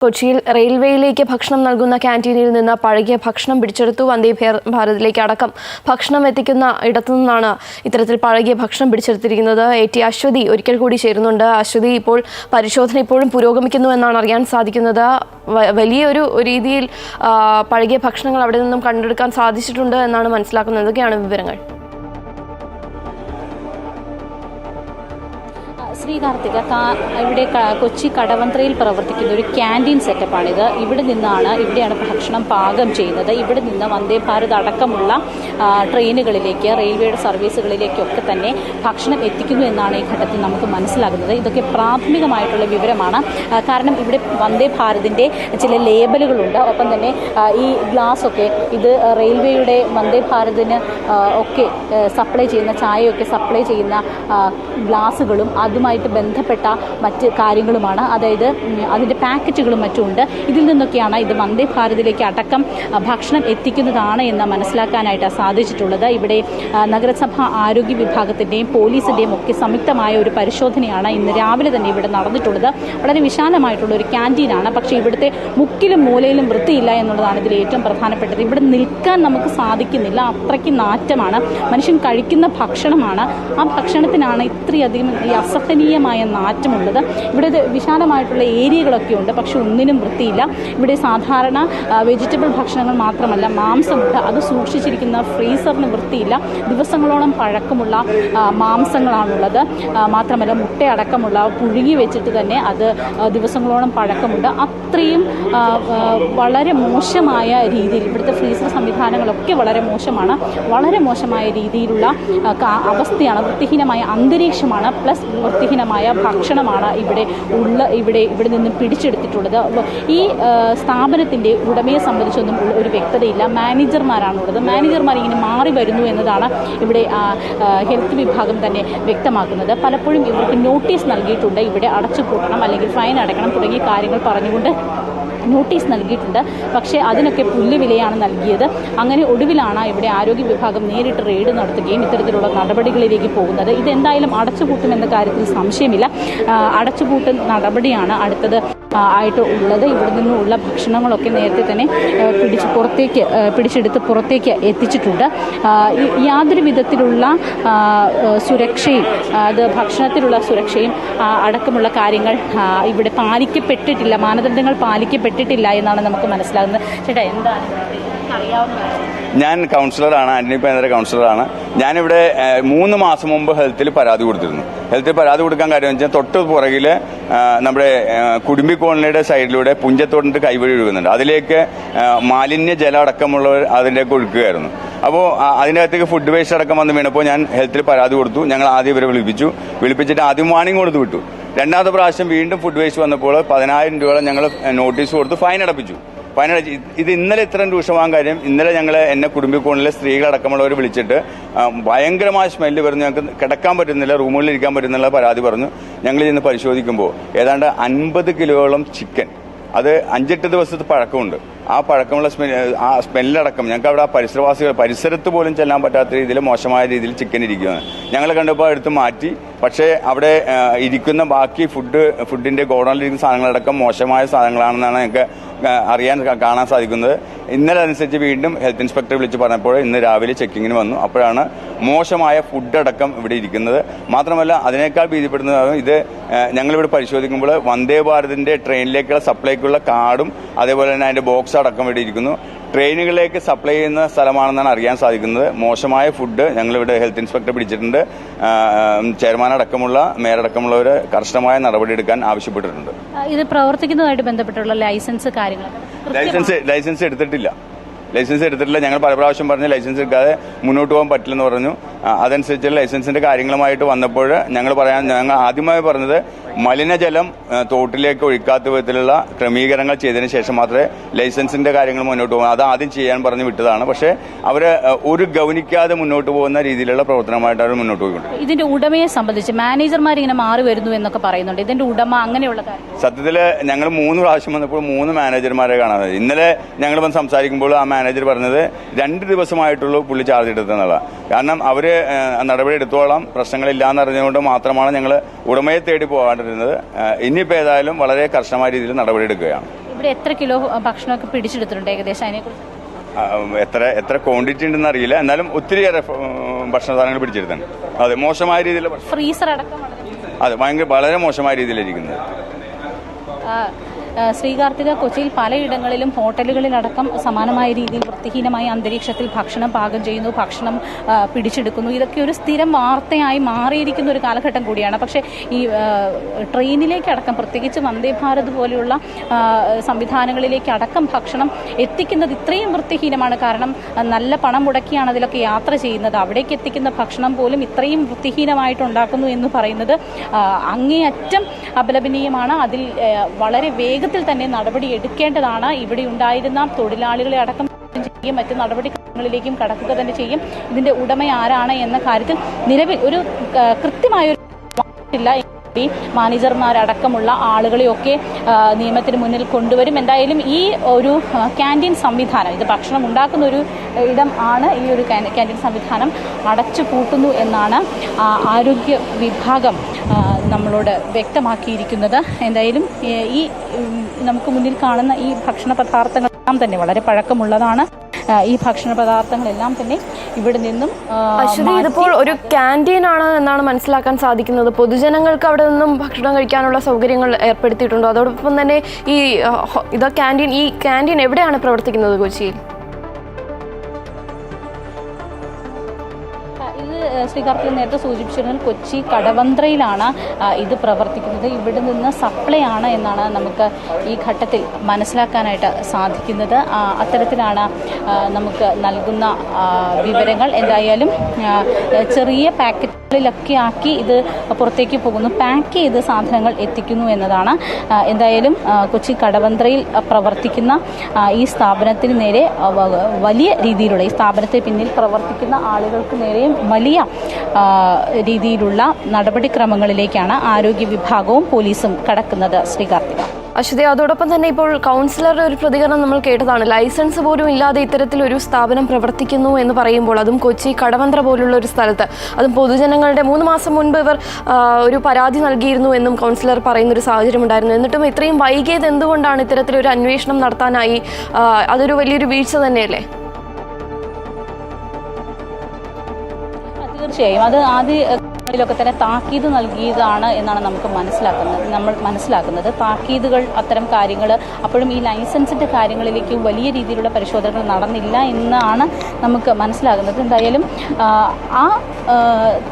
കൊച്ചിയിൽ റെയിൽവേയിലേക്ക് ഭക്ഷണം നൽകുന്ന ക്യാന്റീനിൽ നിന്ന് പഴകിയ ഭക്ഷണം പിടിച്ചെടുത്തു വന്ദേ ഭാരതിലേക്ക് അടക്കം. ഭക്ഷണം എത്തിക്കുന്ന ഇടത്തു നിന്നാണ് ഇത്തരത്തിൽ പഴകിയ ഭക്ഷണം പിടിച്ചെടുത്തിരിക്കുന്നത്. എ. ടി. അശ്വതി ഒരിക്കൽ കൂടി ചേരുന്നുണ്ട്. അശ്വതി ഇപ്പോൾ പരിശോധന ഇപ്പോഴും പുരോഗമിക്കുന്നു എന്നാണ് അറിയാൻ സാധിക്കുന്നത്. വലിയൊരു രീതിയിൽ പഴകിയ ഭക്ഷണങ്ങൾ അവിടെ നിന്നും കണ്ടെടുക്കാൻ സാധിച്ചിട്ടുണ്ട് എന്നാണ് മനസ്സിലാക്കുന്നത്. എന്തൊക്കെയാണ് വിവരങ്ങൾ. ശ്രീ കാർത്തിക ഇവിടെ കൊച്ചി കടവന്ത്രയിൽ പ്രവർത്തിക്കുന്ന ഒരു ക്യാന്റീൻ സെറ്റപ്പാണിത്. ഇവിടെ നിന്നാണ് ഇവിടെയാണ് ഭക്ഷണം പാകം ചെയ്യുന്നത്. ഇവിടെ നിന്ന് വന്ദേ ഭാരത് അടക്കമുള്ള ട്രെയിനുകളിലേക്ക് റെയിൽവേയുടെ സർവീസുകളിലേക്കൊക്കെ തന്നെ ഭക്ഷണം എത്തിക്കുന്നു എന്നാണ് ഈ ഘട്ടത്തിൽ നമുക്ക് മനസ്സിലാകുന്നത്. ഇതൊക്കെ പ്രാഥമികമായിട്ടുള്ള വിവരമാണ്. കാരണം ഇവിടെ വന്ദേ ഭാരതിന്റെ ചില ലേബലുകളുണ്ട്. ഒപ്പം തന്നെ ഈ ഗ്ലാസ് ഒക്കെ ഇത് റെയിൽവേയുടെ വന്ദേ ഭാരതിന് ഒക്കെ സപ്ലൈ ചെയ്യുന്ന ചായയൊക്കെ സപ്ലൈ ചെയ്യുന്ന ഗ്ലാസ്സുകളും ഗ്ലാസുകളും അതുമായിട്ട് ബന്ധപ്പെട്ട മറ്റ് കാര്യങ്ങളുമാണ്. അതായത് അതിന്റെ പാക്കറ്റുകളും മറ്റും ഉണ്ട്. ഇതിൽ നിന്നൊക്കെയാണ് ഇത് വന്ദേ ഭാരതിലേക്ക് അടക്കം ഭക്ഷണം എത്തിക്കുന്നതാണ് എന്ന് മനസ്സിലാക്കാനായിട്ട് സാധിച്ചിട്ടുള്ളത്. ഇവിടെ നഗരസഭാ ആരോഗ്യ വിഭാഗത്തിന്റെയും പോലീസിന്റെയും ഒക്കെ സംയുക്തമായ ഒരു പരിശോധനയാണ് ഇന്ന് രാവിലെ തന്നെ ഇവിടെ നടന്നിട്ടുള്ളത്. വളരെ വിശാലമായിട്ടുള്ള ഒരു ക്യാന്റീനാണ്. പക്ഷേ ഇവിടുത്തെ മുക്കിലും മൂലയിലും വൃത്തിയില്ല എന്നുള്ളതാണ് ഇതിൽ ഏറ്റവും പ്രധാനപ്പെട്ടത്. ഇവിടെ നിൽക്കാൻ നമുക്ക് സാധിക്കുന്നില്ല. അത്രയ്ക്ക് നാറ്റമാണ്. മനുഷ്യൻ കഴിക്കുന്ന ഭക്ഷണമാണ്. ആ ഭക്ഷണത്തിനാണ് ഇത്രയധികം ഈ അസഹനീയമായ നാറ്റമുള്ളത്. ഇവിടെ വിശാലമായിട്ടുള്ള ഏരിയകളൊക്കെ ഉണ്ട്. പക്ഷെ ഒന്നിനും വൃത്തിയില്ല. ഇവിടെ സാധാരണ വെജിറ്റബിൾ ഭക്ഷണങ്ങൾ മാത്രമല്ല മാംസമുണ്ട് അത് സൂക്ഷിച്ചിരിക്കുന്ന ഫ്രീസറിന് വൃത്തിയില്ല. ദിവസങ്ങളോളം പഴക്കമുള്ള മാംസങ്ങളാണുള്ളത്. മാത്രമല്ല മുട്ടയടക്കമുള്ള പുഴുങ്ങി വെച്ചിട്ട് തന്നെ അത് ദിവസങ്ങളോളം പഴക്കമുണ്ട്. അത്രയും വളരെ മോശമായ രീതിയിൽ ഇവിടുത്തെ ഫ്രീസർ സംവിധാനങ്ങളൊക്കെ വളരെ മോശമാണ്. വളരെ മോശമായ രീതിയിലുള്ള അവസ്ഥയാണ്. വൃത്തിഹീനമായ അന്തരീക്ഷമാണ്. പ്ലസ് വൃത്തിഹീനമായ ഭക്ഷണമാണ് ഇവിടെ ഉള്ള ഇവിടെ ഇവിടെ നിന്ന് പിടിച്ചെടുത്തിട്ടുള്ളത്. ഈ സ്ഥാപനത്തിന്റെ ഉടമയെ സംബന്ധിച്ചൊന്നും ഒരു വ്യക്തതയില്ല. മാനേജർമാരാണ് ഉള്ളത് മാനേജർമാർ ഇങ്ങനെ മാറി വരുന്നു എന്നതാണ് ഇവിടെ ഹെൽത്ത് വിഭാഗം തന്നെ വ്യക്തമാക്കുന്നത്. പലപ്പോഴും ഇവർക്ക് നോട്ടീസ് നൽകിയിട്ടുണ്ട്. ഇവിടെ അടച്ചുപൂട്ടണം അല്ലെങ്കിൽ ഫൈൻ അടയ്ക്കണം തുടങ്ങിയ കാര്യങ്ങൾ പറഞ്ഞുകൊണ്ട് നോട്ടീസ് നൽകിയിട്ടുണ്ട്. പക്ഷേ അതിനൊക്കെ പുല്ലുവിലയാണ് നൽകിയത്. അങ്ങനെ ഒടുവിലാണ് ഇവിടെ ആരോഗ്യ വിഭാഗം നേരിട്ട് റെയ്ഡ് നടത്തുകയും ഇത്തരത്തിലുള്ള നടപടികളിലേക്ക് പോകുന്നത്. ഇതെന്തായാലും അടച്ചുപൂട്ടുമെന്ന കാര്യത്തിൽ സംശയമില്ല. അടച്ചുപൂട്ടുന്ന അടച്ചുപൂട്ട് നടപടിയാണ് അടുത്തത്. ആയിട്ട് ഉള്ളത്. ഇവിടെ നിന്നുള്ള ഭക്ഷണങ്ങളൊക്കെ നേരത്തെ തന്നെ പിടിച്ച് പുറത്തേക്ക് പിടിച്ചെടുത്ത് പുറത്തേക്ക് എത്തിച്ചിട്ടുണ്ട്. യാതൊരു വിധത്തിലുള്ള സുരക്ഷയും അത് ഭക്ഷണത്തിലുള്ള സുരക്ഷയും അടക്കമുള്ള കാര്യങ്ങൾ ഇവിടെ പാലിക്കപ്പെട്ടിട്ടില്ല. മാനദണ്ഡങ്ങൾ പാലിക്കപ്പെട്ടിട്ടില്ല എന്നാണ് നമുക്ക് മനസ്സിലാകുന്നത്. ചേട്ടാ എന്താണ്? അറിയാവുന്ന ഞാൻ കൗൺസിലറാണ് ആന്റണി പേനര കൗൺസിലറാണ് ഞാനിവിടെ മൂന്ന് മാസം മുമ്പ് ഹെൽത്തിൽ പരാതി കൊടുത്തിരുന്നു. ഹെൽത്തിൽ പരാതി കൊടുക്കാൻ കാര്യം വെച്ചാൽ തൊട്ട് പുറകിൽ നമ്മുടെ കുടുംബി കോളനിയുടെ സൈഡിലൂടെ പുഞ്ചത്തോടിന്റെ കൈവഴി ഒഴുകുന്നുണ്ട്. അതിലേക്ക് മാലിന്യ ജലം അടക്കമുള്ളവർ അതിലേക്ക് ഒഴുക്കുകയായിരുന്നു. അപ്പോൾ അതിനകത്തേക്ക് ഫുഡ് വേസ്റ്റ് അടക്കം വന്ന് വീണപ്പോൾ ഞാൻ ഹെൽത്തിൽ പരാതി കൊടുത്തു. ഞങ്ങൾ ആദ്യം ഇവരെ വിളിപ്പിച്ചു. വിളിപ്പിച്ചിട്ട് ആദ്യം വാണിംഗ് കൊടുത്തു വിട്ടു. രണ്ടാമത്തെ പ്രാവശ്യം വീണ്ടും ഫുഡ് വേസ്റ്റ് വന്നപ്പോൾ പതിനായിരം രൂപയോളം ഞങ്ങൾ നോട്ടീസ് കൊടുത്ത് ഫൈൻ അടപ്പിച്ചു. അടച്ച് ഇത് ഇന്നലെ ഇത്രയും രൂക്ഷമാകാൻ കാര്യം ഇന്നലെ ഞങ്ങൾ എന്നെ കുടുംബിക്കോണിലെ സ്ത്രീകളടക്കമുള്ളവർ വിളിച്ചിട്ട് ഭയങ്കരമായ സ്മെല്ല് വരുന്നു. ഞങ്ങൾക്ക് കിടക്കാൻ പറ്റുന്നില്ല റൂമുകളിൽ ഇരിക്കാൻ പറ്റുന്നില്ല പരാതി പറഞ്ഞു. ഞങ്ങൾ ഇന്ന് പരിശോധിക്കുമ്പോൾ ഏതാണ്ട് അൻപത് കിലോയോളം ചിക്കൻ അത് അഞ്ചെട്ട് ദിവസത്തെ പഴക്കമുണ്ട്. ആ പഴക്കമുള്ള സ്മെൽ ആ സ്മെല്ലടക്കം ഞങ്ങൾക്ക് അവിടെ ആ പരിസരവാസികൾ പരിസരത്ത് പോലും ചെല്ലാൻ പറ്റാത്ത രീതിയിൽ മോശമായ രീതിയിൽ ചിക്കൻ ഇരിക്കുകയാണ്. ഞങ്ങൾ കണ്ടപ്പോൾ എടുത്ത് മാറ്റി പക്ഷേ അവിടെ ഇരിക്കുന്ന ബാക്കി ഫുഡ് ഫുഡിന്റെ ഗോഡൌണിലിരിക്കുന്ന സാധനങ്ങളടക്കം മോശമായ സാധനങ്ങളാണെന്നാണ് ഞങ്ങൾക്ക് അറിയാൻ കാണാൻ സാധിക്കുന്നത്. ഇന്നലെ അനുസരിച്ച് വീണ്ടും ഹെൽത്ത് ഇൻസ്പെക്ടർ വിളിച്ച് പറഞ്ഞപ്പോൾ ഇന്ന് രാവിലെ ചെക്കിങ്ങിന് വന്നു. അപ്പോഴാണ് മോശമായ ഫുഡ് അടക്കം ഇവിടെ ഇരിക്കുന്നത്. മാത്രമല്ല അതിനേക്കാൾ ഭീതിപ്പെടുന്നത് ഇത് ഞങ്ങളിവിടെ പരിശോധിക്കുമ്പോൾ വന്ദേ ഭാരതിന്റെ ട്രെയിനിലേക്കുള്ള സപ്ലൈക്കുള്ള കാർഡും അതേപോലെ തന്നെ അതിന്റെ ബോക്സ് അടക്കം ഇവിടെ ഇരിക്കുന്നു. ട്രെയിനുകളിലേക്ക് സപ്ലൈ ചെയ്യുന്ന സ്ഥലമാണെന്നാണ് അറിയാൻ സാധിക്കുന്നത്. മോശമായ ഫുഡ് ഞങ്ങളിവിടെ ഹെൽത്ത് ഇൻസ്പെക്ടർ പിടിച്ചിട്ടുണ്ട്. ചെയർമാൻ അടക്കമുള്ള മേയറടക്കമുള്ളവർ കർശനമായ നടപടിയെടുക്കാൻ ആവശ്യപ്പെട്ടിട്ടുണ്ട്. ഇത് പ്രവർത്തിക്കുന്നതുമായിട്ട് ബന്ധപ്പെട്ടുള്ള ലൈസൻസ് കാര്യങ്ങൾ ലൈസൻസ് ലൈസൻസ് എടുത്തിട്ടില്ല. ലൈസൻസ് എടുത്തിട്ടില്ല. ഞങ്ങൾ പല പ്രാവശ്യം പറഞ്ഞ് ലൈസൻസ് എടുക്കാതെ മുന്നോട്ട് പോകാൻ പറ്റില്ലെന്ന് പറഞ്ഞു. അതനുസരിച്ച് ലൈസൻസിന്റെ കാര്യങ്ങളുമായിട്ട് വന്നപ്പോൾ ഞങ്ങൾ പറയാൻ ഞങ്ങൾ ആദ്യമായി പറഞ്ഞത് മലിനജലം തോട്ടിലേക്ക് ഒഴിക്കാത്ത വിധത്തിലുള്ള ക്രമീകരണങ്ങൾ ചെയ്തതിന് ശേഷം മാത്രമേ ലൈസൻസിന്റെ കാര്യങ്ങൾ മുന്നോട്ട് പോകാൻ അത് ആദ്യം ചെയ്യാൻ പറഞ്ഞ് വിട്ടതാണ്. പക്ഷേ അവർ ഒരു ഗൗനിക്കാതെ മുന്നോട്ട് പോകുന്ന രീതിയിലുള്ള പ്രവർത്തനമായിട്ട് അവർ മുന്നോട്ട് പോയിട്ടുണ്ട് ഇതിന്റെ ഉടമയെ സംബന്ധിച്ച് മാനേജർമാർ ഇങ്ങനെ മാറി വരുന്നു എന്നൊക്കെ പറയുന്നുണ്ട്. ഇതിന്റെ ഉടമ അങ്ങനെയുള്ള കാര്യം. സത്യത്തിൽ ഞങ്ങൾ മൂന്ന് പ്രാവശ്യം വന്നപ്പോൾ മൂന്ന് മാനേജർമാരെ കാണാതെ. ഇന്നലെ ഞങ്ങൾ വന്ന് സംസാരിക്കുമ്പോൾ ആ മാനേജർ പറഞ്ഞത് രണ്ട് ദിവസമായിട്ടുള്ളൂ പുള്ളി ചാർജ് എടുത്തെന്നുള്ള കാരണം അവർ നടപടി എടുത്തോളാം. പ്രശ്നങ്ങളില്ലാന്ന് അറിഞ്ഞുകൊണ്ട് മാത്രമാണ് ഞങ്ങൾ ഉടമയെ തേടി പോകാണ്ടിരുന്നത്. ഇനിയിപ്പോൾ ഏതായാലും വളരെ കർശനമായ രീതിയിൽ നടപടി എടുക്കുകയാണ്. ഇവിടെ എത്ര കിലോ ഭക്ഷണമൊക്കെ പിടിച്ചെടുത്തിട്ടുണ്ട് ഏകദേശം അതിനെക്കുറിച്ച്? എത്ര എത്ര ക്വാണ്ടിറ്റി ഉണ്ടെന്ന് അറിയില്ല. എന്നാലും ഒത്തിരിയേറെ ഭക്ഷണ സാധനങ്ങൾ പിടിച്ചെടുത്താണ് അതെ മോശമായ രീതിയിൽ ഫ്രീസർ അടക്കം അതെ ഭയങ്കര വളരെ മോശമായ രീതിയിലിരിക്കുന്നത് ശ്രീകാർത്തിക കൊച്ചിയിൽ പലയിടങ്ങളിലും ഹോട്ടലുകളിലടക്കം സമാനമായ രീതിയിൽ വൃത്തിഹീനമായ അന്തരീക്ഷത്തിൽ ഭക്ഷണം പാകം ചെയ്യുന്നു ഭക്ഷണം പിടിച്ചെടുക്കുന്നു. ഇതൊക്കെ ഒരു സ്ഥിരം വാർത്തയായി മാറിയിരിക്കുന്ന ഒരു കാലഘട്ടം കൂടിയാണ്. പക്ഷേ ഈ ട്രെയിനിലേക്ക് ട്രെയിനിലേക്കടക്കം പ്രത്യേകിച്ച് വന്ദേ ഭാരത് പോലെയുള്ള സംവിധാനങ്ങളിലേക്ക് അടക്കം ഭക്ഷണം എത്തിക്കുന്നത് ഇത്രയും വൃത്തിഹീനമാണ്. കാരണം നല്ല പണം മുടക്കിയാണ് അതിലൊക്കെ യാത്ര ചെയ്യുന്നത്. അവിടേക്ക് എത്തിക്കുന്ന ഭക്ഷണം പോലും ഇത്രയും വൃത്തിഹീനമായിട്ട് ഉണ്ടാക്കുന്നു എന്ന് പറയുന്നത് അങ്ങേയറ്റം അപലപനീയമാണ്. അതിൽ വളരെ വളരെ വേഗത്തിൽ തന്നെ നടപടി എടുക്കേണ്ടതാണ്. ഇവിടെ ഉണ്ടായിരുന്ന തൊഴിലാളികളെ അടക്കം ചെയ്യും. മറ്റ് നടപടിക്രമങ്ങളിലേക്കും കടക്കുക തന്നെ ചെയ്യും. ഇതിന്റെ ഉടമ ആരാണ് എന്ന കാര്യത്തിൽ നിലവിൽ ഒരു കൃത്യമായ ഇല്ല. മാനേജർമാരടക്കമുള്ള ആളുകളെയൊക്കെ നിയമത്തിന് മുന്നിൽ കൊണ്ടുവരും. എന്തായാലും ഈ ഒരു ക്യാന്റീൻ സംവിധാനം ഇത് ഭക്ഷണം ഉണ്ടാക്കുന്ന ഒരു ഇടം ആണ് ഈ ഒരു ക്യാൻ- ക്യാന്റീൻ സംവിധാനം അടച്ചു പൂട്ടുന്നു എന്നാണ് ആരോഗ്യ വിഭാഗം നമ്മളോട് വ്യക്തമാക്കിയിരിക്കുന്നത്. എന്തായാലും ഈ നമുക്ക് മുന്നിൽ കാണുന്ന ഈ ഭക്ഷണ പദാർത്ഥങ്ങളെല്ലാം തന്നെ വളരെ പഴക്കമുള്ളതാണ്. ഈ ഭക്ഷണ പദാർത്ഥങ്ങളെല്ലാം തന്നെ ഇവിടെ നിന്നും ഇതിപ്പോൾ ഒരു ക്യാന്റീൻ ആണ് എന്നാണ് മനസ്സിലാക്കാൻ സാധിക്കുന്നത്. പൊതുജനങ്ങൾക്ക് അവിടെ നിന്നും ഭക്ഷണം കഴിക്കാനുള്ള സൗകര്യങ്ങൾ ഏർപ്പെടുത്തിയിട്ടുണ്ടോ? അതോടൊപ്പം തന്നെ ഈ ഇത് ക്യാന്റീൻ ഈ ക്യാന്റീൻ എവിടെയാണ് പ്രവർത്തിക്കുന്നത് കൊച്ചിയിൽ? ശ്രീകാർത്തികൻ നേരത്തെ സൂചിപ്പിച്ചിരുന്നത് കൊച്ചി കടവന്ത്രയിലാണ് ഇത് പ്രവർത്തിക്കുന്നത്. ഇവിടെ നിന്ന് സപ്ലൈ ആണ് എന്നാണ് നമുക്ക് ഈ ഘട്ടത്തിൽ മനസ്സിലാക്കാനായിട്ട് സാധിക്കുന്നത്. അത്തരത്തിലാണ് നമുക്ക് നൽകുന്ന വിവരങ്ങൾ. എന്തായാലും ചെറിയ ചെറിയ പാക്കറ്റുകളിലൊക്കെ ആക്കി ഇത് പുറത്തേക്ക് പോകുന്നു. പാക്ക് ചെയ്ത് സാധനങ്ങൾ എത്തിക്കുന്നു എന്നതാണ്. എന്തായാലും കൊച്ചി കടവന്ത്രയിൽ പ്രവർത്തിക്കുന്ന ഈ സ്ഥാപനത്തിന് നേരെ വലിയ രീതിയിലുള്ള ഈ സ്ഥാപനത്തെ പിന്നിൽ പ്രവർത്തിക്കുന്ന ആളുകൾക്ക് നേരെയും വലിയ രീതിയിലുള്ള നടപടിക്രമങ്ങളിലേക്കാണ് ആരോഗ്യ വിഭാഗവും പോലീസും കടക്കുന്നത്. ശ്രീകാർത്തിക അശ്വതി അതോടൊപ്പം തന്നെ ഇപ്പോൾ കൗൺസിലറുടെ ഒരു പ്രതികരണം നമ്മൾ കേട്ടതാണ്. ലൈസൻസ് പോലും ഇല്ലാതെ ഇത്തരത്തിലൊരു സ്ഥാപനം പ്രവർത്തിക്കുന്നു എന്ന് പറയുമ്പോൾ അതും കൊച്ചി കടവന്ത്ര പോലുള്ള ഒരു സ്ഥലത്ത്. അതും പൊതുജനങ്ങളുടെ മൂന്ന് മാസം മുൻപ് ഇവർ ഒരു പരാതി നൽകിയിരുന്നു എന്നും കൗൺസിലർ പറയുന്ന ഒരു സാഹചര്യം ഉണ്ടായിരുന്നു. എന്നിട്ടും ഇത്രയും വൈകിയത് എന്തുകൊണ്ടാണ് ഇത്തരത്തിലൊരു അന്വേഷണം നടത്താനായി? അതൊരു വലിയൊരു വീഴ്ച തന്നെയല്ലേ? തീർച്ചയായും. അത് ആദ്യങ്ങളിലൊക്കെ തന്നെ താക്കീത് നൽകിയതാണ് എന്നാണ് നമുക്ക് മനസ്സിലാക്കുന്നത്. നമ്മൾ മനസ്സിലാക്കുന്നത് താക്കീതുകൾ അത്തരം കാര്യങ്ങൾ അപ്പോഴും ഈ ലൈസൻസിന്റെ കാര്യങ്ങളിലേക്ക് വലിയ രീതിയിലുള്ള പരിശോധനകൾ നടന്നില്ല എന്നാണ് നമുക്ക് മനസ്സിലാകുന്നത്. എന്തായാലും ആ,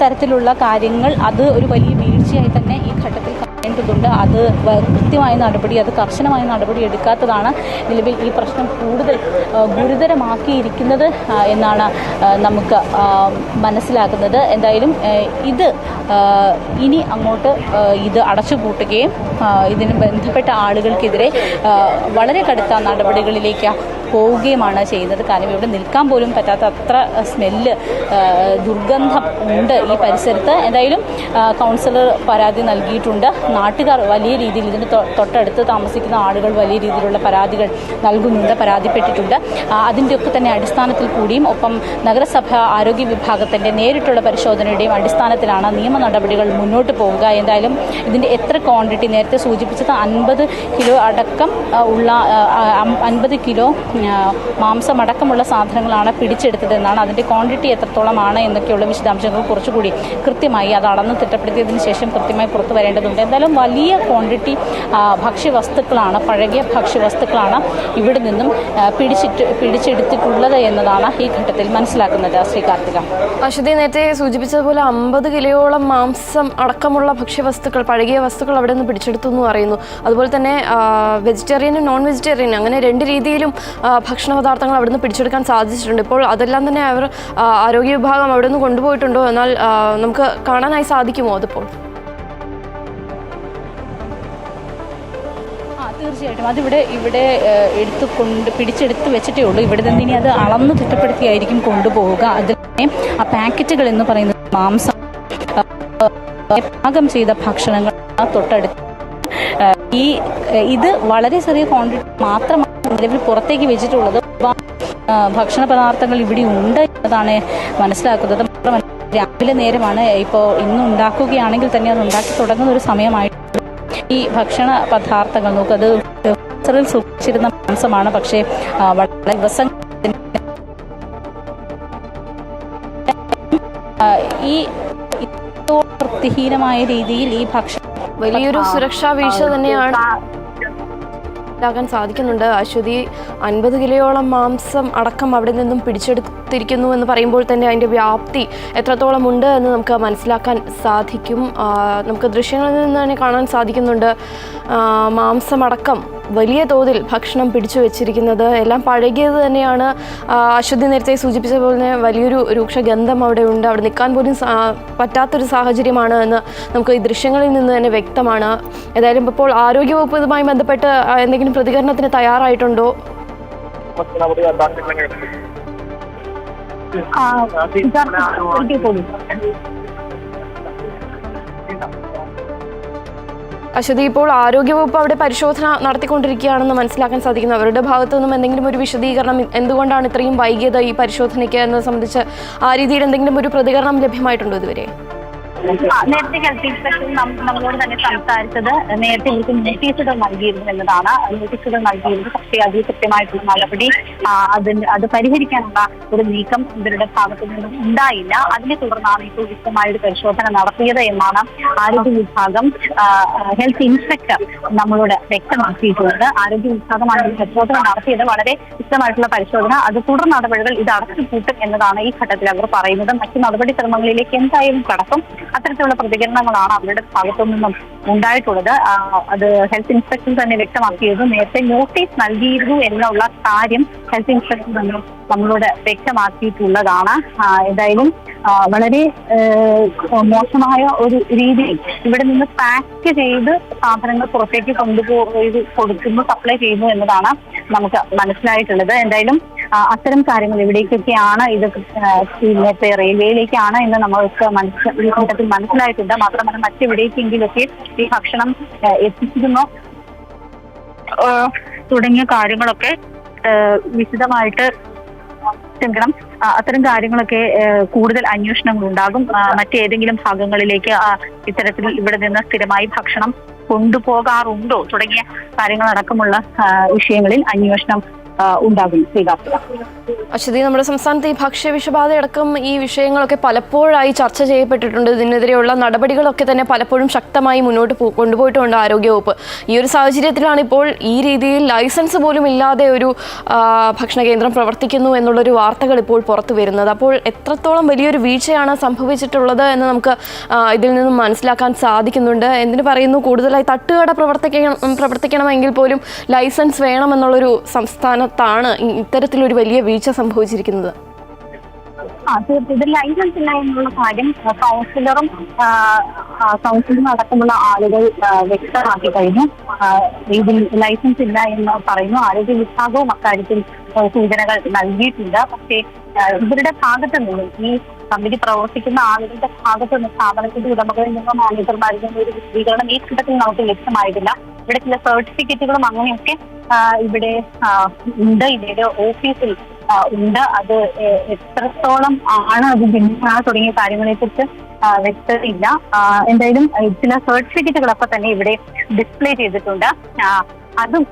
തരത്തിലുള്ള കാര്യങ്ങൾ അത് ഒരു വലിയ വീഴ്ചയായി തന്നെ ഈ ഘട്ടത്തിൽ കാണേണ്ടതുണ്ട്. അത് കൃത്യമായ നടപടി അത് കർശനമായ നടപടി എടുക്കാത്തതാണ് നിലവിൽ ഈ പ്രശ്നം കൂടുതൽ ഗുരുതരമാക്കിയിരിക്കുന്നത് എന്നാണ് നമുക്ക് മനസ്സിലാക്കുന്നത് എന്തായാലും ഇത് ഇനി അങ്ങോട്ട് ഇത് അടച്ചുപൂട്ടുകയും ഇതിന് ബന്ധപ്പെട്ട ആളുകൾക്കെതിരെ വളരെ കടുത്ത നടപടികളിലേക്ക് പോവുകയുമാണ് ചെയ്യുന്നത്. കാരണം ഇവിടെ നിൽക്കാൻ പോലും പറ്റാത്ത അത്ര സ്മെല്ല് ദുർഗന്ധം ഉണ്ട് ഈ പരിസരത്ത്. എന്തായാലും കൗൺസിലർ പരാതി നൽകിയിട്ടുണ്ട്. നാട്ടുകാർ വലിയ രീതിയിൽ ഇതിന് തൊട്ടടുത്ത് താമസിക്കുന്ന ആളുകൾ വലിയ രീതിയിലുള്ള പരാതികൾ നൽകുന്നുണ്ട് പരാതിപ്പെട്ടിട്ടുണ്ട്. അതിന്റെയൊക്കെ തന്നെ അടിസ്ഥാനത്തിൽ കൂടിയും ഒപ്പം നഗരസഭ ആരോഗ്യ വിഭാഗത്തിന്റെ നേരിട്ടുള്ള പരിശോധനയുടെയും അടിസ്ഥാനത്തിലാണ് നിയമ നടപടികൾ മുന്നോട്ട് പോവുക. എന്തായാലും ഇതിന്റെ എത്ര ക്വാണ്ടിറ്റി നേരത്തെ സൂചിപ്പിച്ചത് അൻപത് കിലോ അടക്കം ഉള്ള അൻപത് കിലോ മാംസമടക്കമുള്ള സാധനങ്ങളാണ് പിടിച്ചെടുത്തതെന്നാണ്. അതിന്റെ ക്വാണ്ടിറ്റി എത്രത്തോളമാണ് എന്നൊക്കെയുള്ള വിശദാംശങ്ങൾ കുറച്ചുകൂടി കൃത്യമായി അത് അളന്ന് തിട്ടപ്പെടുത്തിയതിന് ശേഷം കൃത്യമായി പുറത്തു വരേണ്ടതുണ്ട്. എന്തായാലും വലിയ ക്വാണ്ടിറ്റി ഭക്ഷ്യവസ്തുക്കളാണ് പഴകിയ ഭക്ഷ്യവസ്തുക്കളാണ് ഇവിടെ നിന്നും പിടിച്ചിട്ട് പിടിച്ചെടുത്തിട്ടുള്ളത് എന്നതാണ് ഈ ഘട്ടത്തിൽ മനസ്സിലാക്കുന്നത്. ശ്രീ കാർത്തിക. അശ്വതി നേരത്തെ സൂചിപ്പിച്ചതുപോലെ അമ്പത് കിലോയോളം മാംസം അടക്കമുള്ള ഭക്ഷ്യവസ്തുക്കൾ പഴകിയ വസ്തുക്കൾ അവിടെ നിന്ന് പിടിച്ചെടുത്തു എന്ന് പറയുന്നു. അതുപോലെ തന്നെ വെജിറ്റേറിയനും നോൺ വെജിറ്റേറിയനും അങ്ങനെ രണ്ട് രീതിയിലും ഭക്ഷണ പദാർത്ഥങ്ങൾ അവിടെ നിന്ന് പിടിച്ചെടുക്കാൻ സാധിച്ചിട്ടുണ്ട്. ഇപ്പോൾ അതെല്ലാം തന്നെ അവർ ആരോഗ്യ വിഭാഗം അവിടെ നിന്ന് കൊണ്ടുപോയിട്ടുണ്ടോ എന്നാൽ നമുക്ക് കാണാനായി സാധിക്കുമോ അതിപ്പോൾ? തീർച്ചയായിട്ടും. അതിവിടെ ഇവിടെ എടുത്തു കൊണ്ട് പിടിച്ചെടുത്ത് വെച്ചിട്ടേ ഉള്ളൂ. ഇവിടെ നിന്ന് ഇനി അത് അളന്ന് തിട്ടപ്പെടുത്തിയായിരിക്കും കൊണ്ടുപോവുക. അതിൽ ആ പാക്കറ്റുകൾ എന്ന് പറയുന്നത് മാംസം പാകം ചെയ്ത ഭക്ഷണങ്ങൾ തൊട്ടടുത്ത്. ഈ ഇത് വളരെ ചെറിയ ക്വാണ്ടിറ്റി മാത്രമാണ് നിലവിൽ പുറത്തേക്ക് വെച്ചിട്ടുള്ളത് ഭക്ഷണ പദാർത്ഥങ്ങൾ ഇവിടെ ഉണ്ട് എന്നതാണ് മനസ്സിലാക്കുന്നത്. രാവിലെ നേരമാണ് ഇപ്പോൾ ഇന്ന് ഉണ്ടാക്കുകയാണെങ്കിൽ തന്നെ അത് ഉണ്ടാക്കി തുടങ്ങുന്ന ഒരു സമയമായിട്ട് ഈ ഭക്ഷണ പദാർത്ഥങ്ങൾ നോക്കത് ഫ്രീസറിൽ സൂക്ഷിച്ചിരുന്ന മാംസമാണ് പക്ഷേ വളരെ ദിവസം ഈ വൃത്തിഹീനമായ രീതിയിൽ ഈ ഭക്ഷണം വലിയൊരു സുരക്ഷാ വീഴ്ച തന്നെയാണ്. ാക്കാൻ സാധിക്കുന്നുണ്ട്. അശ്വതി അൻപത് കിലോയോളം മാംസം അടക്കം അവിടെ നിന്നും പിടിച്ചെടുത്തിരിക്കുന്നു എന്ന് പറയുമ്പോൾ തന്നെ അതിന്റെ വ്യാപ്തി എത്രത്തോളം ഉണ്ട് എന്ന് നമുക്ക് മനസ്സിലാക്കാൻ സാധിക്കും. നമുക്ക് ദൃശ്യങ്ങളിൽ നിന്ന് തന്നെ കാണാൻ സാധിക്കുന്നുണ്ട്. മാംസം മാംസമടക്കം വലിയ തോതിൽ ഭക്ഷണം പിടിച്ചു വെച്ചിരിക്കുന്നത്. എല്ലാം പഴകിയത് തന്നെയാണ് ആ, അശ്വതി നേരത്തെ സൂചിപ്പിച്ച പോലെ തന്നെ വലിയൊരു രൂക്ഷ ഗന്ധം അവിടെ ഉണ്ട്. അവിടെ നിൽക്കാൻ പോലും പറ്റാത്തൊരു സാഹചര്യമാണ് എന്ന് നമുക്ക് ഈ ദൃശ്യങ്ങളിൽ നിന്ന് തന്നെ വ്യക്തമാണ്. ഏതായാലും ഇപ്പോൾ ആരോഗ്യവകുപ്പ് ഇതുമായി ബന്ധപ്പെട്ട് ആ, എന്തെങ്കിലും പ്രതികരണത്തിന് തയ്യാറായിട്ടുണ്ടോ? അശ്വതി ഇപ്പോൾ ആരോഗ്യവകുപ്പ് അവിടെ പരിശോധന നടത്തിക്കൊണ്ടിരിക്കുകയാണെന്ന് മനസ്സിലാക്കാൻ സാധിക്കുന്നു. അവരുടെ ഭാഗത്തു നിന്നും എന്തെങ്കിലും ഒരു വിശദീകരണം എന്തുകൊണ്ടാണ് ഇത്രയും വൈകിയത് ഈ പരിശോധനയ്ക്ക് എന്നത് സംബന്ധിച്ച് ആ രീതിയിൽ എന്തെങ്കിലും ഒരു പ്രതികരണം ലഭ്യമായിട്ടുണ്ടോ ഇതുവരെ? നേരത്തെ ഹെൽത്ത് ഇൻസ്പെക്ടർ നമ്മളോട് തന്നെ സംസാരിച്ചത് നേരത്തെ ഇവർക്ക് നോട്ടീസുകൾ നൽകിയിരുന്നു എന്നതാണ്. നോട്ടീസുകൾ നൽകിയിരുന്നു. പക്ഷേ അതിൽ കൃത്യമായിട്ടുള്ള നടപടി അതിന് അത് പരിഹരിക്കാനുള്ള ഒരു നീക്കം ഇവരുടെ ഭാഗത്തു നിന്നും ഉണ്ടായില്ല. അതിനെ തുടർന്നാണ് ഇപ്പോൾ വിശദമായ ഒരു പരിശോധന നടത്തിയത് എന്നാണ് ആരോഗ്യ വിഭാഗം ഹെൽത്ത് ഇൻസ്പെക്ടർ നമ്മളോട് വ്യക്തമാക്കിയിട്ടുള്ളത് ആരോഗ്യ വിഭാഗമാണ് പരിശോധന നടത്തിയത് വളരെ വിശദമായിട്ടുള്ള പരിശോധന. അത് തുടർ നടപടികൾ ഇത് അടച്ചു കൂട്ടും എന്നതാണ് ഈ ഘട്ടത്തിൽ അവർ പറയുന്നത്. മറ്റു നടപടിക്രമങ്ങളിലേക്ക് എന്തായാലും കടക്കും. അത്തരത്തിലുള്ള പ്രതികരണങ്ങളാണ് അവരുടെ ഭാഗത്തു നിന്നും ഉണ്ടായിട്ടുള്ളത് അത് ഹെൽത്ത് ഇൻസ്പെക്ടർ തന്നെ വ്യക്തമാക്കിയത്. നേരത്തെ നോട്ടീസ് നൽകിയിരുന്നു എന്നുള്ള കാര്യം ഹെൽത്ത് ഇൻസ്പെക്ടർ തന്നെ നമ്മളോട് വ്യക്തമാക്കിയിട്ടുള്ളതാണ്. എന്തായാലും വളരെ മോശമായ ഒരു രീതിയിൽ ഇവിടെ നിന്ന് പാക്ക് ചെയ്ത് സാധനങ്ങൾ പുറത്തേക്ക് കൊണ്ടുപോയി കൊടുക്കുന്നു സപ്ലൈ ചെയ്യുന്നു എന്നതാണ് നമുക്ക് മനസ്സിലായിട്ടുള്ളത്. എന്തായാലും അത്തരം കാര്യങ്ങൾ എവിടേക്കൊക്കെയാണ് ഇത് ഇന്നത്തെ റെയിൽവേയിലേക്കാണ് എന്ന് നമ്മൾക്ക് മനസ്സിൽ ഈ ഘട്ടത്തിൽ മനസ്സിലായിട്ടുണ്ട്. മാത്രമല്ല മറ്റെവിടേക്കെങ്കിലൊക്കെ ഈ ഭക്ഷണം എത്തിച്ചിരുന്നോ. തുടങ്ങിയ കാര്യങ്ങളൊക്കെ വിശദമായിട്ട് ആ, അത്തരം കാര്യങ്ങളൊക്കെ കൂടുതൽ അന്വേഷണങ്ങൾ ഉണ്ടാകും മറ്റേതെങ്കിലും ഭാഗങ്ങളിലേക്ക് ഇത്തരത്തിൽ ഇവിടെ നിന്ന് സ്ഥിരമായി ഭക്ഷണം കൊണ്ടുപോകാറുണ്ടോ തുടങ്ങിയ കാര്യങ്ങളടക്കമുള്ള വിഷയങ്ങളിൽ അന്വേഷണം ഉണ്ടാകും ശ്രീകാർത്തിക അശ്വതി നമ്മുടെ സംസ്ഥാനത്ത് ഈ ഭക്ഷ്യ വിഷബാധയടക്കം ഈ വിഷയങ്ങളൊക്കെ പലപ്പോഴായി ചർച്ച ചെയ്യപ്പെട്ടിട്ടുണ്ട്. ഇതിനെതിരെയുള്ള നടപടികളൊക്കെ തന്നെ പലപ്പോഴും ശക്തമായി മുന്നോട്ട് കൊണ്ടുപോയിട്ടുണ്ട് ആരോഗ്യവകുപ്പ് ഈ ഒരു സാഹചര്യത്തിലാണ് ഇപ്പോൾ ഈ രീതിയിൽ ലൈസൻസ് പോലും ഇല്ലാതെ ഒരു ഭക്ഷണ കേന്ദ്രം പ്രവർത്തിക്കുന്നു എന്നുള്ളൊരു വാർത്തകൾ ഇപ്പോൾ പുറത്തു വരുന്നത്. അപ്പോൾ എത്രത്തോളം വലിയൊരു വീഴ്ചയാണ് സംഭവിച്ചിട്ടുള്ളത് എന്ന് നമുക്ക് ഇതിൽ നിന്നും മനസ്സിലാക്കാൻ സാധിക്കുന്നുണ്ട്. എന്തിനു പറയുന്നു? കൂടുതലായി തട്ടുകട പ്രവർത്തിക്കണം പ്രവർത്തിക്കണമെങ്കിൽ പോലും ലൈസൻസ് വേണമെന്നുള്ളൊരു സംസ്ഥാനത്താണ് ഇ- ഇത്തരത്തിലൊരു വലിയ വീഴ്ച സംഭവിച്ചിരിക്കുന്നത്. ഇത് ലൈസൻസ് ഇല്ല എന്നുള്ള കാര്യം കൗൺസിലറും കൗൺസിലറും അടക്കമുള്ള ആളുകൾ വ്യക്തമാക്കി കഴിഞ്ഞു. ഇതിൽ ലൈസൻസ് ഇല്ല എന്ന് പറയുന്നു. ആരോഗ്യ വിഭാഗവും അക്കാര്യത്തിൽ സൂചനകൾ നൽകിയിട്ടുണ്ട്. പക്ഷേ ഇവരുടെ ഭാഗത്ത് നിന്നും ഈ കമ്പനി പ്രവർത്തിക്കുന്ന ആളുകളുടെ ഭാഗത്ത് നിന്ന് സ്ഥാപനത്തിന്റെ ഉടമകളിൽ നിന്നോ മാനേജർമാരിൽ നിന്നോ ഒരു വിശദീകരണം ഈ ഘട്ടത്തിൽ നമുക്ക് ലഭ്യമായിട്ടില്ല. ഇവിടെ ചില സർട്ടിഫിക്കറ്റുകളും അങ്ങനെയൊക്കെ ഇവിടെ ഉണ്ട്. ഇവരുടെ ഓഫീസിൽ ഉണ്ട്. അത് എത്രത്തോളം ആണ് അത് ഭിന്ന തുടങ്ങിയ കാര്യങ്ങളെ കുറിച്ച് വ്യക്തതയില്ല. എന്തായാലും ചില സർട്ടിഫിക്കറ്റുകളൊക്കെ തന്നെ ഇവിടെ ഡിസ്പ്ലേ ചെയ്തിട്ടുണ്ട്. അതും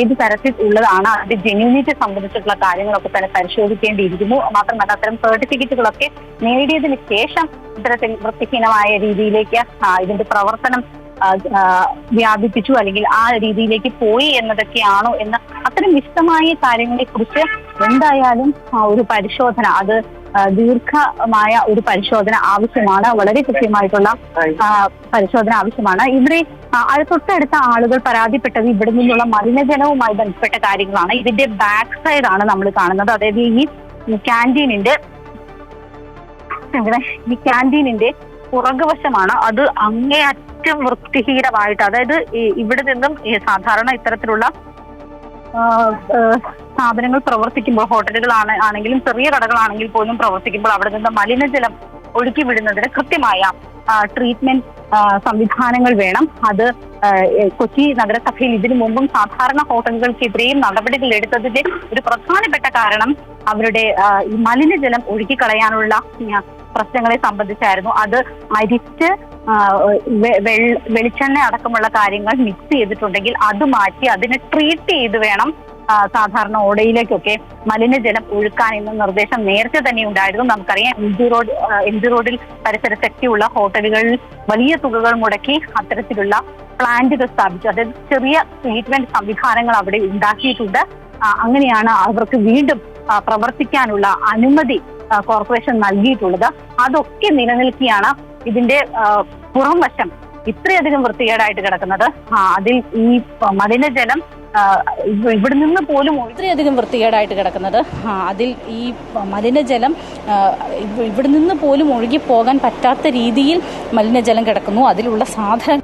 ഏത് തരത്തിൽ ഉള്ളതാണ് അതിന്റെ ജെന്യൂനിറ്റി സംബന്ധിച്ചിട്ടുള്ള കാര്യങ്ങളൊക്കെ തന്നെ പരിശോധിക്കേണ്ടിയിരിക്കുന്നു. മാത്രമല്ല അത്തരം സർട്ടിഫിക്കറ്റുകളൊക്കെ നേടിയതിന് ശേഷം ഇത്തരത്തിൽ വൃത്തിഹീനമായ രീതിയിലേക്ക് ഇതിന്റെ പ്രവർത്തനം വ്യാപിപ്പിച്ചു അല്ലെങ്കിൽ ആ രീതിയിലേക്ക് പോയി എന്നതൊക്കെയാണോ എന്ന് അത്തരം വിശദമായ കാര്യങ്ങളെ കുറിച്ച് എന്തായാലും ഒരു പരിശോധന അത് ദീർഘമായ ഒരു പരിശോധന ആവശ്യമാണ്. വളരെ കൃത്യമായിട്ടുള്ള പരിശോധന ആവശ്യമാണ്. ഇവിടെ തൊട്ടടുത്ത ആളുകൾ പരാതിപ്പെട്ടത് ഇവിടെ നിന്നുള്ള മലിനജലവുമായി ബന്ധപ്പെട്ട കാര്യങ്ങളാണ്. ഇതിന്റെ ബാക്ക് ആണ് നമ്മൾ കാണുന്നത്. അതായത് ഈ ക്യാന്റീനിന്റെ ഈ ക്യാന്റീനിന്റെ പുറകുവശമാണ്. അത് അങ്ങേയറ്റം വൃത്തിഹീനമായിട്ട് അതായത് ഇവിടെ നിന്നും സാധാരണ ഇത്തരത്തിലുള്ള സ്ഥാപനങ്ങൾ പ്രവർത്തിക്കുമ്പോൾ ഹോട്ടലുകളാണ് ആണെങ്കിലും ചെറിയ കടകളാണെങ്കിൽ പോലും പ്രവർത്തിക്കുമ്പോൾ അവിടെ നിന്ന് മലിനജലം ഒഴുക്കി വിടുന്നതിന് കൃത്യമായ ട്രീറ്റ്മെന്റ് സംവിധാനങ്ങൾ വേണം. അത് കൊച്ചി നഗരസഭയിൽ ഇതിനു മുമ്പും സാധാരണ ഹോട്ടലുകൾക്കെതിരെയും നടപടികൾ എടുത്തതിന്റെ ഒരു പ്രധാനപ്പെട്ട കാരണം അവരുടെ മലിനജലം ഒഴുകിക്കളയാനുള്ള പ്രശ്നങ്ങളെ സംബന്ധിച്ചായിരുന്നു. അത് അരിച്ച് വെളിച്ചെണ്ണ അടക്കമുള്ള കാര്യങ്ങൾ മിക്സ് ചെയ്തിട്ടുണ്ടെങ്കിൽ അത് മാറ്റി അതിനെ ട്രീറ്റ് ചെയ്ത് വേണം സാധാരണ ഓടയിലേക്കൊക്കെ മലിനജലം ഒഴുക്കാൻ എന്ന നിർദ്ദേശം നേരത്തെ തന്നെ ഉണ്ടായിരുന്നു. നമുക്കറിയാം M G road M G റോഡിൽ പരിസര ശക്തിയുള്ള ഹോട്ടലുകളിൽ വലിയ തുകകൾ മുടക്കി അത്തരത്തിലുള്ള പ്ലാന്റുകൾ സ്ഥാപിച്ചു. അതായത് ചെറിയ ട്രീറ്റ്മെന്റ് സംവിധാനങ്ങൾ അവിടെ ഉണ്ടാക്കിയിട്ടുണ്ട്. അങ്ങനെയാണ് അവർക്ക് വീണ്ടും പ്രവർത്തിക്കാനുള്ള അനുമതി കോർപ്പറേഷൻ നൽകിയിട്ടുള്ളത്. അതൊക്കെ നിലനിൽക്കുകയാണ്. ഇതിന്റെ പുറം വശം ഇത്രയധികം വൃത്തികേടായിട്ട് കിടക്കുന്നത്. ആ, അതിൽ ഈ മലിനജലം ഇവിടെ നിന്ന് പോലും ഇത്രയധികം വൃത്തികേടായിട്ട് കിടക്കുന്നത്. അതിൽ ഈ മലിനജലം ഇവിടെ നിന്ന് പോലും ഒഴുകി പോകാൻ പറ്റാത്ത രീതിയിൽ മലിനജലം കിടക്കുന്നു. അതിലുള്ള സാധനം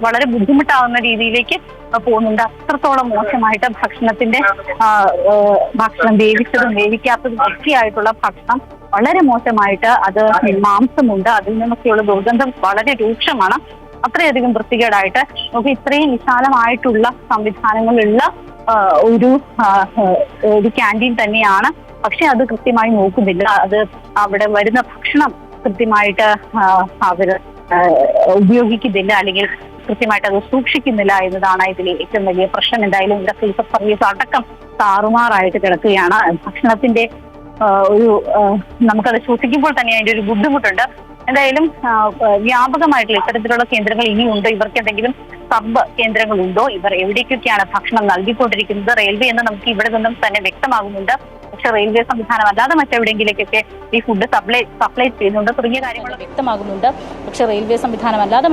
വളരെ ബുദ്ധിമുട്ടാവുന്ന രീതിയിലേക്ക് പോകുന്നുണ്ട്. അത്രത്തോളം മോശമായിട്ട് ഭക്ഷണത്തിന്റെ ഭക്ഷണം വേവിച്ചതും വേവിക്കാത്തതും ഒക്കെയായിട്ടുള്ള ഭക്ഷണം വളരെ മോശമായിട്ട് അത് മാംസമുണ്ട്. അതിൽ നിന്നൊക്കെയുള്ള ദുർഗന്ധം വളരെ രൂക്ഷമാണ്. അത്രയധികം വൃത്തികേടായിട്ട്. നമുക്ക് ഇത്രയും വിശാലമായിട്ടുള്ള സംവിധാനങ്ങളുള്ള ഒരു ഒരു ക്യാന്റീൻ തന്നെയാണ്. പക്ഷെ അത് കൃത്യമായി നോക്കുന്നില്ല. അത് അവിടെ വരുന്ന ഭക്ഷണം കൃത്യമായിട്ട് അവർ ഉപയോഗിക്കുന്നില്ല. അല്ലെങ്കിൽ കൃത്യമായിട്ട് അത് സൂക്ഷിക്കുന്നില്ല എന്നതാണ് ഇതിലെ ഏറ്റവും വലിയ പ്രശ്നം. എന്തായാലും ഇവിടെ സീസർ സർവീസ് അടക്കം താറുമാറായിട്ട് കിടക്കുകയാണ്. ഭക്ഷണത്തിന്റെ ഒരു നമുക്കത് ശ്വസിക്കുമ്പോൾ തന്നെ അതിന്റെ ഒരു ബുദ്ധിമുട്ടുണ്ട്. എന്തായാലും വ്യാപകമായിട്ടുള്ള ഇത്തരത്തിലുള്ള കേന്ദ്രങ്ങൾ ഇനി ഉണ്ടോ ഇവർക്ക് എന്തെങ്കിലും സബ് കേന്ദ്രങ്ങളുണ്ടോ? ഇവർ എവിടേക്കൊക്കെയാണ് ഭക്ഷണം നൽകിക്കൊണ്ടിരിക്കുന്നത്? റെയിൽവേ എന്ന് നമുക്ക് ഇവിടെ നിന്നും തന്നെ വ്യക്തമാകുന്നുണ്ട്. പക്ഷെ റെയിൽവേ സംവിധാനം അല്ലാതെ മറ്റെവിടെയെങ്കിലേക്കൊക്കെ ഈ ഫുഡ് സപ്ലൈ സപ്ലൈ ചെയ്യുന്നുണ്ട്. തുടങ്ങിയ കാര്യങ്ങൾ വ്യക്തമാകുന്നുണ്ട്. പക്ഷെ റെയിൽവേ സംവിധാനം അല്ലാതെ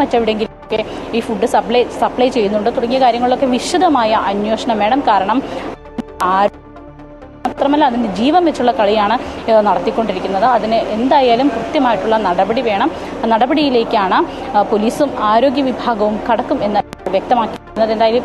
മറ്റെവിടെയെങ്കിലുമൊക്കെ ഈ ഫുഡ് സപ്ലൈ സപ്ലൈ ചെയ്യുന്നുണ്ട്. തുടങ്ങിയ കാര്യങ്ങളിലൊക്കെ വിശദമായ അന്വേഷണം വേണം. കാരണം മാത്രമല്ല അതിന്റെ ജീവൻ വെച്ചുള്ള കളിയാണ് നടത്തിക്കൊണ്ടിരിക്കുന്നത്. അതിന് എന്തായാലും കൃത്യമായിട്ടുള്ള നടപടി വേണം. നടപടിയിലേക്കാണ് പോലീസും ആരോഗ്യ വിഭാഗവും കടക്കും എന്ന് വ്യക്തമാക്കി എന്തായാലും